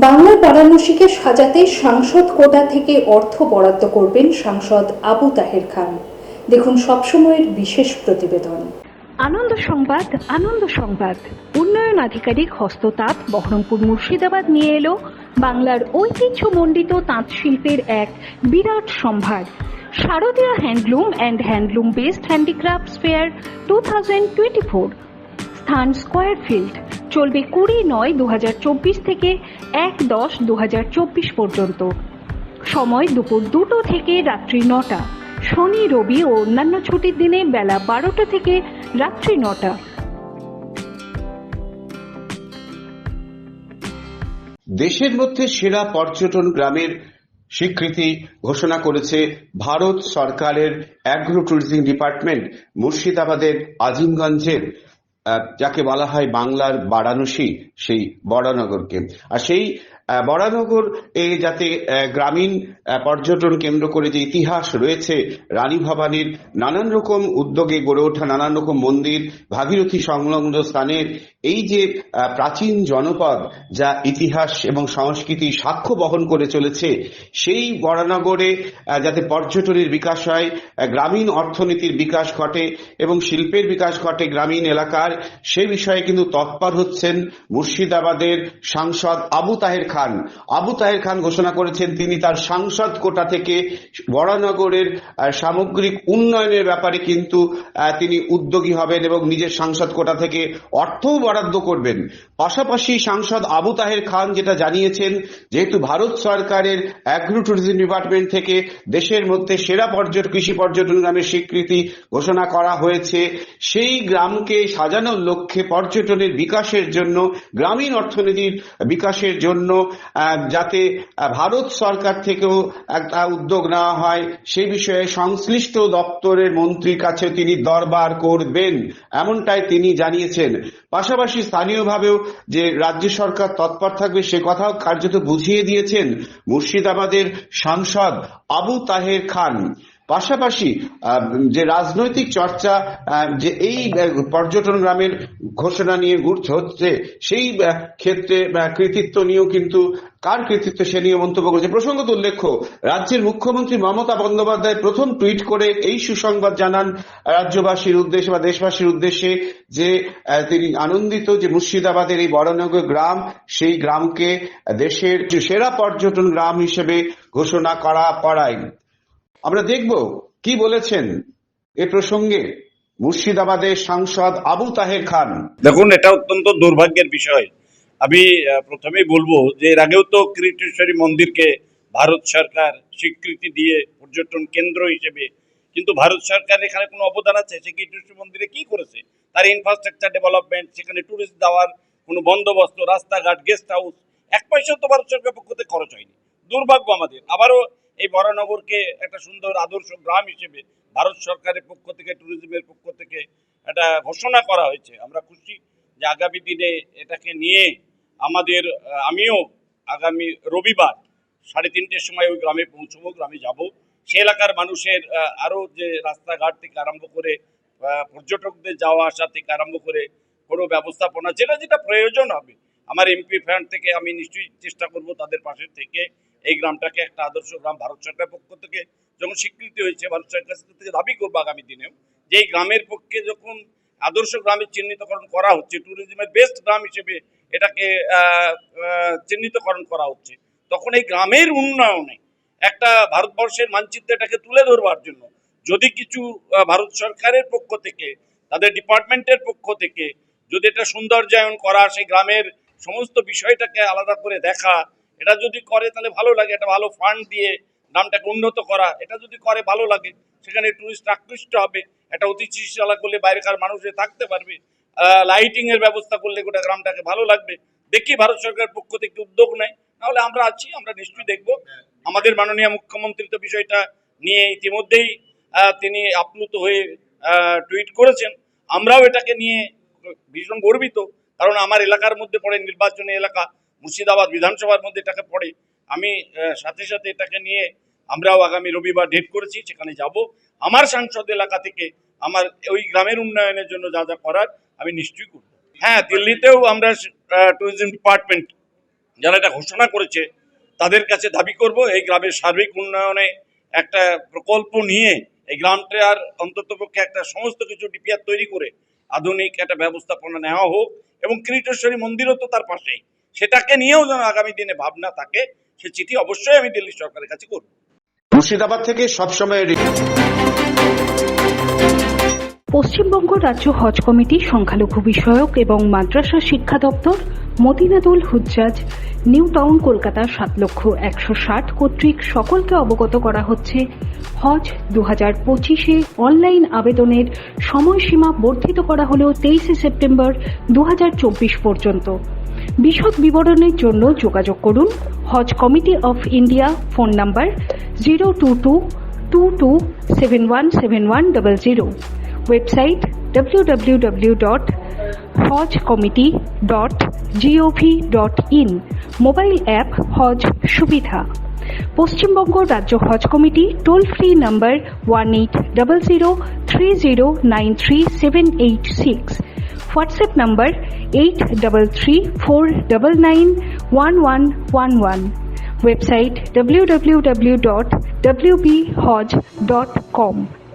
বাংলার বারাণসীকে সাজাতে সাংসদ কোটা থেকে অর্থ বরাদ্দ করবেন সাংসদ আবু তাহের খান। দেখুন সবসময়ের বিশেষ প্রতিবেদন। আনন্দ সংবাদ আনন্দ সংবাদ। উন্নয়ন আধিকারিক হস্ততাঁত বহরমপুর মুর্শিদাবাদ নিয়ে এলো বাংলার ঐতিহ্যমণ্ডিত তাঁত শিল্পের এক বিরাট সম্ভার। শারদীয় handloom and handloom based handicrafts fair two thousand twenty four. স্থান স্কোয়ার ফিল্ড। চলবে কুড়ি নয় দু থেকে এক দশ দু পর্যন্ত। সময় দুপুর দুটো থেকে রাত্রি নটা। শনি, রবি ও অন্যান্য ছুটির দিনে বেলা বারোটা থেকে রাত্রি নটা। দেশের মধ্যে সেরা পর্যটন গ্রামের স্বীকৃতি ঘোষণা করেছে ভারত সরকারের অ্যাগ্রো ট্যুরিজম ডিপার্টমেন্ট মুর্শিদাবাদের আজিমগঞ্জের যাকে বলা হয় বাংলার বারাণসী সেই বরানগরকে আর সেই বরানগর এ যাতে গ্রামীণ পর্যটন কেন্দ্র করে যে ইতিহাস রয়েছে, রানী ভবানীর নানান রকম উদ্যোগে গড়ে ওঠা নানান রকম মন্দির, ভাগীরথী সংলগ্ন স্থানের এই যে প্রাচীন জনপদ যা ইতিহাস এবং সংস্কৃতি সাক্ষ্য বহন করে চলেছে, সেই বরানগরে যাতে পর্যটনের বিকাশ হয় গ্রামীণ অর্থনীতির বিকাশ ঘটে এবং শিল্পের বিকাশ ঘটে গ্রামীণ এলাকার, সে বিষয়ে কিন্তু তৎপর হচ্ছেন মুর্শিদাবাদের সাংসদ আবু তাহের খান। আবু তাহের খান ঘোষণা করেছেন তিনি তার সাংসদ কোটা থেকে বরানগরের আহ, সামগ্রিক উন্নয়নের ব্যাপারে কিন্তু তিনি উদ্যোগী হবেন এবং নিজের সাংসদ কোটা থেকে অর্থও বরাদ্দ করবেন। পাশাপাশি সাংসদ আবু তাহের খান যেটা জানিয়েছেন যেহেতু ভারত সরকারের অ্যাগ্রো ট্যুরিজম ডিপার্টমেন্ট থেকে দেশের মধ্যে সেরা পর্যটন কৃষি পর্যটন গ্রামের স্বীকৃতি ঘোষণা করা হয়েছে সেই গ্রামকে সাজানোর লক্ষ্যে পর্যটনের বিকাশের জন্য গ্রামীণ অর্থনীতির বিকাশের জন্য যাতে ভারত সরকার থেকেও একটা উদ্যোগ নেওয়া হয় সেই বিষয়ে সংশ্লিষ্ট দপ্তরের মন্ত্রীর কাছে তিনি দরবার করবেন, এমনটাই তিনি জানিয়েছেন। পাশাপাশি স্থানীয়ভাবেও যে রাজ্য সরকার তৎপর থাকবে, সে কথাও কার্যত বুঝিয়ে দিয়েছেন মুর্শিদাবাদের সাংসদ আবু তাহের খান। পাশাপাশি যে রাজনৈতিক চর্চা যে এই পর্যটন গ্রামের ঘোষণা নিয়ে ঘুরতে হচ্ছে, সেই ক্ষেত্রে কৃতিত্ব নিয়েও কিন্তু, কার কৃতিত্ব সে নিয়ে মন্তব্য করেছে। প্রসঙ্গত উল্লেখ্য, রাজ্যের মুখ্যমন্ত্রী মমতা বন্দ্যোপাধ্যায় প্রথম টুইট করে এই সুসংবাদ জানান রাজ্যবাসীর উদ্দেশ্যে বা দেশবাসীর উদ্দেশ্যে যে তিনি আনন্দিত যে মুর্শিদাবাদের এই বড়নগর গ্রাম, সেই গ্রামকে দেশের সেরা পর্যটন গ্রাম হিসেবে ঘোষণা করা, করায়। আমরা দেখব কি বলেছেন এ প্রসঙ্গে মুর্শিদাবাদের সাংসদ আবু তাহের খান। দেখুন, এটা অত্যন্ত দুর্ভাগ্যের বিষয়। আমি প্রথমেই বলব যে এর আগেও তো কীর্তেশ্বরী মন্দিরকে ভারত সরকার স্বীকৃতি দিয়ে পর্যটন কেন্দ্র হিসেবে, কিন্তু ভারত সরকার এখানে কোনো অবদান আছে? সে কীর্তেশ্বরী মন্দিরে কি করেছে? তার ইনফ্রাস্ট্রাকচার ডেভেলপমেন্ট সেখানে ট্যুরিস্ট দেওয়ার কোনো বন্দোবস্ত, রাস্তাঘাট গেস্ট হাউস এক পয়সাও তো ভারত সরকার পক্ষ থেকে খরচ হয়নি। দুর্ভাগ্য আমাদের। আবারও এই বরানগরকে একটা সুন্দর আদর্শ গ্রাম হিসেবে ভারত সরকারের পক্ষ থেকে ট্যুরিজমের পক্ষ থেকে একটা ঘোষণা করা হয়েছে। আমরা খুশি যে আগামী দিনে এটাকে নিয়ে আমাদের আমিও আগামী রবিবার সাড়ে তিনটের সময় ওই গ্রামে পৌঁছবো, গ্রামে যাব। সে এলাকার মানুষের আরও যে রাস্তাঘাট থেকে আরম্ভ করে পর্যটকদের যাওয়া আসা থেকে আরম্ভ করে কোনো ব্যবস্থাপনা, যেটা যেটা প্রয়োজন হবে। আমার এমপি ফ্যান্ড থেকে আমি নিশ্চয়ই চেষ্টা করব তাদের পাশে থেকে এই গ্রামটাকে একটা আদর্শ গ্রাম, ভারত সরকারের পক্ষ থেকে যখন স্বীকৃতি হয়েছে, ভারত সরকারের থেকে দাবি করব আগামী দিনেও যে এই গ্রামের পক্ষে যখন আদর্শ গ্রামের চিহ্নিতকরণ করা হচ্ছে ট্যুরিজমের বেস্ট গ্রাম হিসেবে এটাকে চিহ্নিতকরণ করা হচ্ছে, তখন এই গ্রামের উন্নয়নে একটা ভারতবর্ষের মানচিত্রে এটাকে তুলে ধরবার জন্য যদি কিছু ভারত সরকারের পক্ষ থেকে, তাদের ডিপার্টমেন্টের পক্ষ থেকে যদি এটা সৌন্দর্যায়ন করা, সেই গ্রামের সমস্ত বিষয়টাকে আলাদা করে দেখা এটা যদি করে, তাহলে ভালো লাগে। একটা ভালো ফান্ড দিয়ে নামটাকে উন্নত করা, এটা যদি করে, ভালো লাগে। সেখানে টুরিস্ট আকৃষ্ট হবে। একটা অতিথিশালা করলে বাইরেকার মানুষে থাকতে পারবে লাইটিং এর ব্যবস্থা করলে গোটা গ্রামটাকে ভালো লাগবে। দেখি ভারত সরকারের পক্ষ থেকে উদ্যোগ নেয়। তাহলে আমরা আছি, আমরা নিশ্চয়ই দেখব। আমাদের মাননীয় মুখ্যমন্ত্রী তো বিষয়টা নিয়ে ইতিমধ্যেই তিনি আপ্লুত হয়ে টুইট করেছেন। আমরাও এটাকে নিয়ে ভীষণ গর্বিত। কারণ আমার এলাকার মধ্যে পড়ে নির্বাচনী এলাকা মুর্শিদাবাদ বিধানসভার মধ্যে এটাকে পড়ে। আমি সাথে সাথে এটাকে নিয়ে আমরাও আগামী রবিবার ডেট করেছি, সেখানে যাব। আমার সাংসদ এলাকা থেকে আমার ওই গ্রামের উন্নয়নের জন্য যা যা করার, আমি নিশ্চয়ই করব। হ্যাঁ দিল্লিতেও আমরা ট্যুরিজম ডিপার্টমেন্ট যারা এটা ঘোষণা করেছে, তাদের কাছে দাবি করব, এই গ্রামের সার্বিক উন্নয়নে একটা প্রকল্প নিয়ে এই গ্রামটা গ্রামটার অন্ততপক্ষে একটা সমস্ত কিছু ডিপিআর তৈরি করে আধুনিক একটা ব্যবস্থাপনা নেওয়া হোক এবং কিরিটেশ্বরী মন্দিরও তো তার পাশেই। সেটাকে নিয়েও যেন আগামী দিনে ভাবনা থাকে সে চিঠি অবশ্যই আমি দিল্লি সরকারের কাছে করব। মুর্শিদাবাদ থেকে সবসময় পশ্চিমবঙ্গ রাজ্য হজ কমিটি সংখ্যালঘু বিষয়ক এবং মাদ্রাসা শিক্ষা দপ্তর মদিনাদুল হুজ্জাজ নিউ টাউন কলকাতা সাত লক্ষ একশো ষাট কর্তৃক সকলকে অবগত করা হচ্ছে হজ দু হাজার পঁচিশে অনলাইন আবেদনের সময়সীমা বর্ধিত করা হলেও তেইশে সেপ্টেম্বর দু হাজার চব্বিশ পর্যন্ত। বিশদ বিবরণের জন্য যোগাযোগ করুন। Haj committee of India phone number zero two two two two, seven one seven one, double zero. Website www.hajcommittee.gov.in mobile app Haj সুবিধা। পশ্চিমবঙ্গ রাজ্য Haj committee toll free number one eight double zero three zero nine three seven eight six. WhatsApp number eight double three